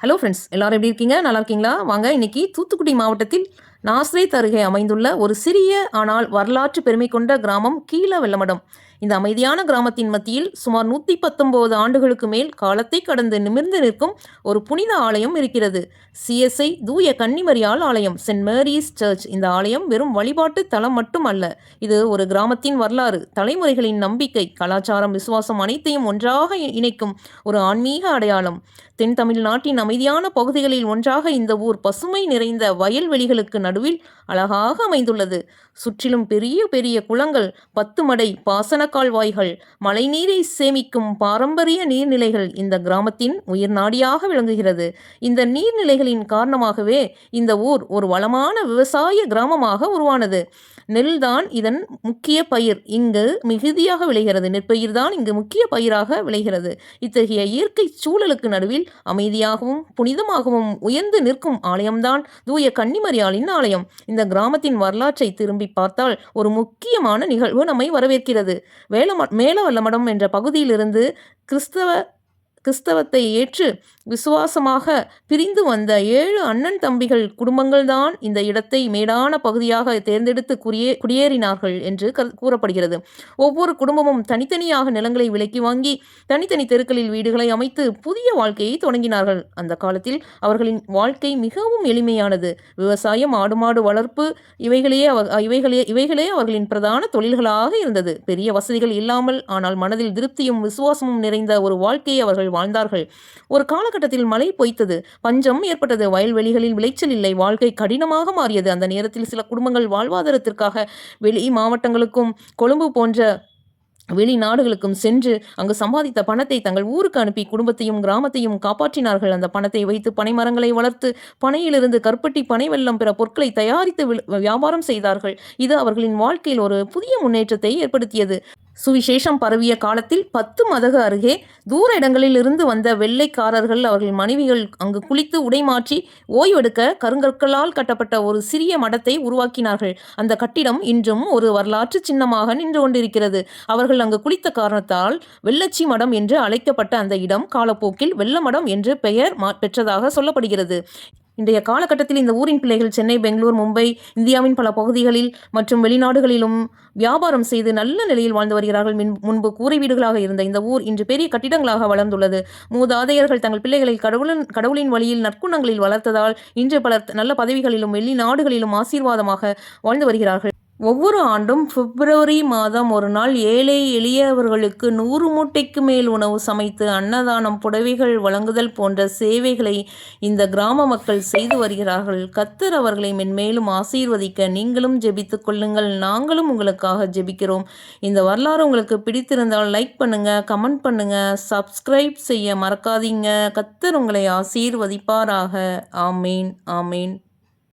Hello friends எல்லாரும் எப்படி இருக்கீங்க? நல்லா இருக்கீங்களா? வாங்க இன்னைக்கு தூத்துக்குடி மாவட்டத்தில் நாஸ்ரேத் அருகே அமைந்துள்ள ஒரு சிறிய ஆனால் வரலாற்று பெருமை கொண்ட கிராமம் கீழ வெள்ளமடம் இந்த அமைதியான கிராமத்தின் மத்தியில் சுமார் நூற்றி பத்தொம்போது ஆண்டுகளுக்கு மேல் காலத்தை கடந்து நிமிர்ந்து நிற்கும் ஒரு புனித ஆலயம் இருக்கிறது. சிஎஸ்ஐ தூய கன்னிமரியால் ஆலயம் சென்ட் மேரிஸ் சர்ச். இந்த ஆலயம் வெறும் வழிபாட்டு தலம் மட்டும் அல்ல இது ஒரு கிராமத்தின் வரலாறு. தலைமுறைகளின் நம்பிக்கை கலாச்சாரம் விசுவாசம் அனைத்தையும் ஒன்றாக இணைக்கும் ஒரு ஆன்மீக அடையாளம். தென் தமிழ்நாட்டின் அமைதியான பகுதிகளில் ஒன்றாக இந்த ஊர் பசுமை நிறைந்த வயல்வெளிகளுக்கு நடுவில் அழகாக அமைந்துள்ளது. சுற்றிலும் பெரிய பெரிய குளங்கள் பத்து மடை பாசன கால்வாய்கள் மழைநீரை சேமிக்கும் பாரம்பரிய நீர்நிலைகள் இந்த கிராமத்தின் உயிர் நாடியாக விளங்குகிறது. இந்த நீர்நிலைகளின் காரணமாகவே இந்த ஊர் ஒரு வளமான விவசாய கிராமமாக உருவானது. நெல்தான் இதன் முக்கிய பயிர். இங்கு மிகுதியாக விளைகிறது. நெற்பயிர் தான் இங்கு முக்கிய பயிராக விளைகிறது. இத்தகைய இயற்கை சூழலுக்கு நடுவில் அமைதியாகவும் புனிதமாகவும் உயர்ந்து நிற்கும் ஆலயம்தான் தூய கன்னிமரியாளின் ஆலயம். இந்த கிராமத்தின் வரலாற்றை திரும்பி பார்த்தால் ஒரு முக்கியமான நிகழ்வு நம்மை வரவேற்கிறது. வேலம மேலவல்லமடம் என்ற பகுதியிலிருந்து கிறிஸ்தவ கிறிஸ்தவத்தை ஏற்று விசுவாசமாக பிரிந்து வந்த ஏழு அண்ணன் தம்பிகள் குடும்பங்கள்தான் இந்த இடத்தை மேடான பகுதியாக தேர்ந்தெடுத்து குடியே குடியேறினார்கள் என்று கூறப்படுகிறது. ஒவ்வொரு குடும்பமும் தனித்தனியாக நிலங்களை விலக்கி வாங்கி தனித்தனி தெருக்களில் வீடுகளை அமைத்து புதிய வாழ்க்கையை தொடங்கினார்கள். அந்த காலத்தில் அவர்களின் வாழ்க்கை மிகவும் எளிமையானது. விவசாயம் ஆடு மாடு வளர்ப்பு இவைகளே இவைகளே இவைகளே அவர்களின் பிரதான தொழில்களாக இருந்தது. பெரிய வசதிகள் இல்லாமல் ஆனால் மனதில் திருப்தியும் விசுவாசமும் நிறைந்த ஒரு வாழ்க்கையை அவர்கள் வாழ்ந்தார்கள். ஒரு காலகட்டத்தில் மழை பொய்த்தது. பஞ்சம் ஏற்பட்டது. வயல்வெளிகளில் விளைச்சல் இல்லை. வாழ்க்கை கடினமாக மாறியது. அந்த நேரத்தில் சில குடும்பங்கள் வாழ்வாதாரத்திற்காக வெளி மாவட்டங்களுக்கும் கொழும்பு போன்ற வெளிநாடுகளுக்கும் சென்று அங்கு சம்பாதித்த பணத்தை தங்கள் ஊருக்கு அனுப்பி குடும்பத்தையும் கிராமத்தையும் காப்பாற்றினார்கள். அந்த பணத்தை வைத்து பனை மரங்களை வளர்த்து பனையிலிருந்து கற்பட்டி பனை வெள்ளம் பிற பொருட்களை தயாரித்து வியாபாரம் செய்தார்கள். இது அவர்களின் வாழ்க்கையில் ஒரு புதிய முன்னேற்றத்தை ஏற்படுத்தியது. சுவிசேஷம் பரவிய காலத்தில் பத்து மதகு அருகே தூர இடங்களில் இருந்து வந்த வெள்ளைக்காரர்கள் அவர்கள் மனைவிகள் அங்கு குளித்து உடை மாற்றி ஓய்வெடுக்க கருங்கற்களால் கட்டப்பட்ட ஒரு சிறிய மடத்தை உருவாக்கினார்கள். அந்த கட்டிடம் இன்றும் ஒரு வரலாற்று சின்னமாக நின்று கொண்டிருக்கிறது. அவர்கள் அங்கு குளித்த காரணத்தால் வெள்ளச்சி மடம் என்று அழைக்கப்பட்ட அந்த இடம் காலப்போக்கில் வெள்ளமடம் என்று பெயர் பெற்றதாக சொல்லப்படுகிறது. இன்றைய காலகட்டத்தில் இந்த ஊரின் பிள்ளைகள் சென்னை பெங்களூர் மும்பை இந்தியாவின் பல பகுதிகளில் மற்றும் வெளிநாடுகளிலும் வியாபாரம் செய்து நல்ல நிலையில் வாழ்ந்து வருகிறார்கள். மின் முன்பு கூரை வீடுகளாக இருந்த இந்த ஊர் இன்று பெரிய கட்டிடங்களாக வளர்ந்துள்ளது. மூதாதையர்கள் தங்கள் பிள்ளைகளை கடவுளின் கடவுளின் வழியில் நற்குணங்களில் வளர்த்ததால் இன்று பலர் நல்ல பதவிகளிலும் வெளிநாடுகளிலும் ஆசீர்வாதமாக வாழ்ந்து வருகிறார்கள். ஒவ்வொரு ஆண்டும் பிப்ரவரி மாதம் ஒரு நாள் ஏழை எளியவர்களுக்கு நூறு மூட்டைக்கு மேல் உணவு சமைத்து அன்னதானம் புடவைகள் வழங்குதல் போன்ற சேவைகளை இந்த கிராம மக்கள் செய்து வருகிறார்கள். கத்தர் அவர்களை மென்மேலும் ஆசீர்வதிக்க நீங்களும் ஜெபித்துக் கொள்ளுங்கள். நாங்களும் உங்களுக்காக ஜெபிக்கிறோம். இந்த வரலாறு உங்களுக்கு பிடித்திருந்தால் லைக் பண்ணுங்க கமெண்ட் பண்ணுங்க சப்ஸ்கிரைப் செய்ய மறக்காதீங்க. கத்தர் உங்களை ஆசீர்வதிப்பாராக. ஆமீன் ஆமீன்.